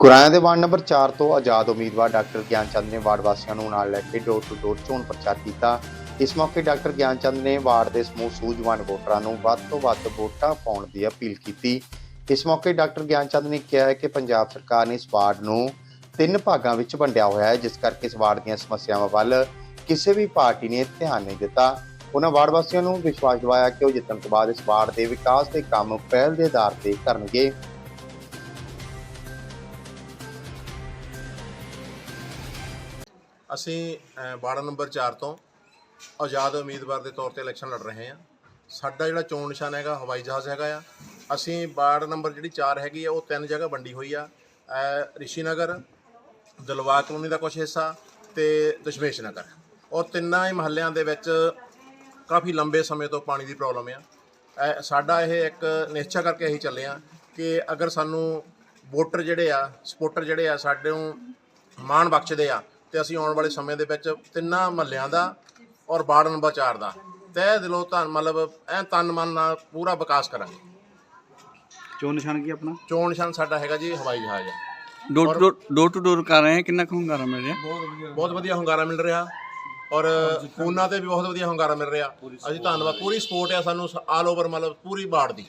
ਕੁਰਾਇਆ ਦੇ ward number 4 ਤੋਂ ਆਜ਼ਾਦ ਉਮੀਦਵਾਰ ਡਾਕਟਰ ਗਿਆਨ ਚੰਦ ਨੇ ਵਾਰਡ ਵਾਸੀਆਂ ਨੂੰ ਨਾਲ ਲੈ ਕੇ ਡੋਰ ਟੂ ਡੋਰ ਚੋਣ ਪ੍ਰਚਾਰ ਕੀਤਾ। ਇਸ ਮੌਕੇ ਡਾਕਟਰ ਗਿਆਨ ਚੰਦ ਨੇ ਵਾਰਡ ਦੇ ਸਮੂਹ ਸੂਝਵਾਨ ਵੋਟਰਾਂ ਨੂੰ ਵੱਧ ਤੋਂ ਵੱਧ ਵੋਟਾਂ ਪਾਉਣ ਦੀ ਅਪੀਲ ਕੀਤੀ। ਇਸ ਮੌਕੇ ਡਾਕਟਰ ਗਿਆਨ ਚੰਦ ਨੇ ਕਿਹਾ ਕਿ ਪੰਜਾਬ ਸਰਕਾਰ ਨੇ ਇਸ ਵਾਰਡ ਨੂੰ ਤਿੰਨ ਭਾਗਾਂ ਵਿੱਚ ਵੰਡਿਆ ਹੋਇਆ ਹੈ, ਜਿਸ ਕਰਕੇ ਇਸ ਵਾਰਡ ਦੀਆਂ ਸਮੱਸਿਆਵਾਂ ਵੱਲ ਕਿਸੇ ਵੀ ਪਾਰਟੀ ਨੇ ਧਿਆਨ ਨਹੀਂ ਦਿੱਤਾ। ਉਹਨਾਂ ਵਾਰਡ ਵਾਸੀਆਂ ਨੂੰ ਵਿਸ਼ਵਾਸ ਦਿਵਾਇਆ ਕਿ ਉਹ ਜਿੱਤਣ ਤੋਂ ਬਾਅਦ ਇਸ ਵਾਰਡ ਦੇ ਵਿਕਾਸ ਦੇ ਕੰਮ ਪਹਿਲ ਦੇ ਆਧਾਰ ਤੇ ਕਰਨਗੇ। ਅਸੀਂ ਵਾਰਡ ਨੰਬਰ 4 ਤੋਂ ਆਜ਼ਾਦ ਉਮੀਦਵਾਰ ਦੇ ਤੌਰ ਤੇ ਇਲੈਕਸ਼ਨ ਲੜ ਰਹੇ ਹਾਂ। ਸਾਡਾ ਜਿਹੜਾ ਚੋਣ ਨਿਸ਼ਾਨ ਹੈਗਾ ਹਵਾਈ ਜਹਾਜ਼ ਹੈਗਾ ਆ। ਅਸੀਂ ਵਾਰਡ ਨੰਬਰ ਜਿਹੜੀ 4 ਹੈਗੀ ਆ ਉਹ ਤਿੰਨ ਜਗ੍ਹਾ ਵੰਡੀ ਹੋਈ ਆ। ਰਿਸ਼ੀ ਨਗਰ ਦਲਵਾ ਕਲੋਨੀ ਦਾ ਕੁਝ ਹਿੱਸਾ ਤੇ ਦਸ਼ਮੇਸ਼ ਨਗਰ। ਔਰ ਤਿੰਨਾਂ ਹੀ ਮਹੱਲਿਆਂ ਦੇ ਵਿੱਚ ਕਾਫੀ ਲੰਬੇ ਸਮੇਂ ਤੋਂ ਪਾਣੀ ਦੀ ਪ੍ਰੋਬਲਮ ਆ। ਅਹ, ਸਾਡਾ ਇਹ ਇੱਕ ਨਿਸ਼ਚਾ ਕਰਕੇ ਅਸੀਂ ਚੱਲੇ ਆ ਕਿ ਅਗਰ ਸਾਨੂੰ ਵੋਟਰ ਜਿਹੜੇ ਆ ਸਪੋਰਟਰ ਜਿਹੜੇ ਆ ਸਾਡੇ ਨੂੰ ਮਾਣ ਬਖਸ਼ਦੇ ਆ ਤੇ ਅਸੀਂ ਆਉਣ ਵਾਲੇ ਸਮੇਂ ਦੇ ਵਿੱਚ ਤਿੰਨਾਂ ਮਹੱਲਿਆਂ ਦਾ ਔਰ ਵਾਰਡ ਨੰਬਰ 4 ਦਾ ਤਹਿ ਦਿਲੋਂ ਧੰਨ ਮਤਲਬ ਐ ਤਨ ਮਨ ਨਾਲ ਪੂਰਾ ਵਿਕਾਸ ਕਰਾਂਗੇ। ਚੋਣ ਨਿਸ਼ਾਨ ਕੀ ਆਪਣਾ? ਚੋਣ ਨਿਸ਼ਾਨ ਸਾਡਾ ਹੈਗਾ ਜੀ ਹਵਾਈ ਜਹਾਜ਼। Door to door to door ਕਰ ਰਹੇ ਹੈ ਕਿੰਨਾ ਕੁ ਹੁੰਗਾਰਾ ਮਿਲ ਰਿਹਾ? ਬਹੁਤ ਵਧੀਆ ਹੁੰਗਾਰਾ ਮਿਲ ਰਿਹਾ। ਔਰ ਫੋਨਾਂ ਤੇ ਵੀ ਬਹੁਤ ਵਧੀਆ ਹੁੰਗਾਰਾ ਮਿਲ ਰਿਹਾ। ਅਸੀਂ ਧੰਨਵਾਦ ਪੂਰੀ ਸਪੋਰਟ ਆ ਸਾਨੂੰ ਆਲ ਓਵਰ ਮਤਲਬ ਪੂਰੀ ਬਾੜ ਦੀ।